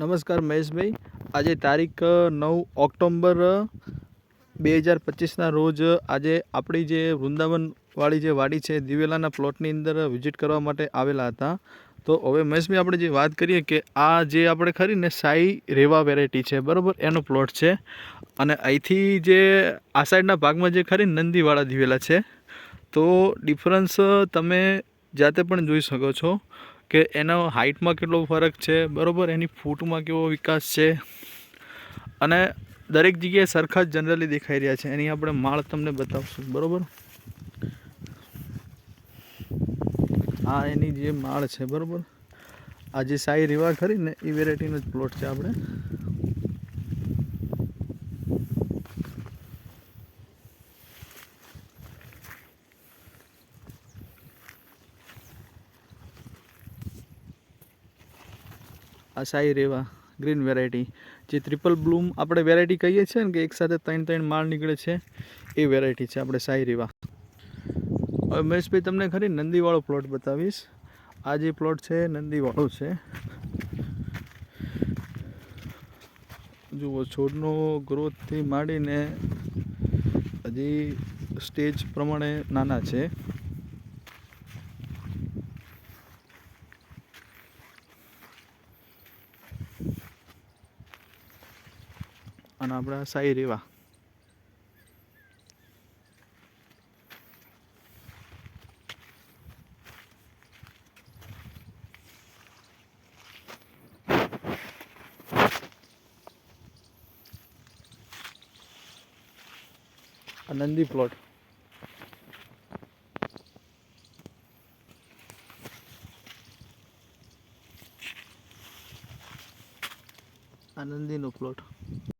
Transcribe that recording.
નમસ્કાર મહેશભાઈ. આજે તારીખ નવ ઓક્ટોમ્બર બે હજાર પચીસના રોજ આજે આપણી જે વૃંદાવનવાળી જે વાડી છે, દિવેલાના પ્લોટની અંદર વિઝિટ કરવા માટે આવેલા હતા. તો હવે મહેશભાઈ, આપણે જે વાત કરીએ કે આ જે આપણે ખરી ને સાઈ રેવા વેરાયટી છે, બરાબર? એનો પ્લોટ છે. અને અહીંથી જે, આ સાઈડના ભાગમાં જે ખરી નંદીવાળા દિવેલા છે. તો ડિફરન્સ તમે જાતે પણ જોઈ શકો છો. કે એનો હાઇટમાં કેટલો ફરક છે, બરાબર? એની ફૂટમાં કેવો વિકાસ છે? અને દરેક જગ્યાએ સરખા જ જનરલી દેખાઈ રહ્યા છે. એની આપણે માળ તમને બતાવશું, બરાબર? આ એની જે માળ છે, બરાબર? આ જે સાઈ રીવા ખરી ને, એ વેરાયટીનો જ પ્લોટ છે આપણે. આ સાઈ રેવા ગ્રીન વેરાયટી. જે ટ્રિપલ બ્લૂમ આપણે વેરાયટી કહીએ છીએ ને કે એકસાથે ત્રણ ત્રણ માળ નીકળે છે, એ વેરાયટી છે આપણે સાઈ રેવા. હવે મહેશભાઈ, તમને ખરી નંદીવાળો પ્લોટ બતાવીશ. આ જે પ્લોટ છે નંદીવાળો છે. જુઓ, છોડનો ગ્રોથથી માંડીને હજી સ્ટેજ પ્રમાણે નાના છે. અને આપણા સાઈ રેવા. નંદી પ્લોટ આનંદીનો પ્લોટ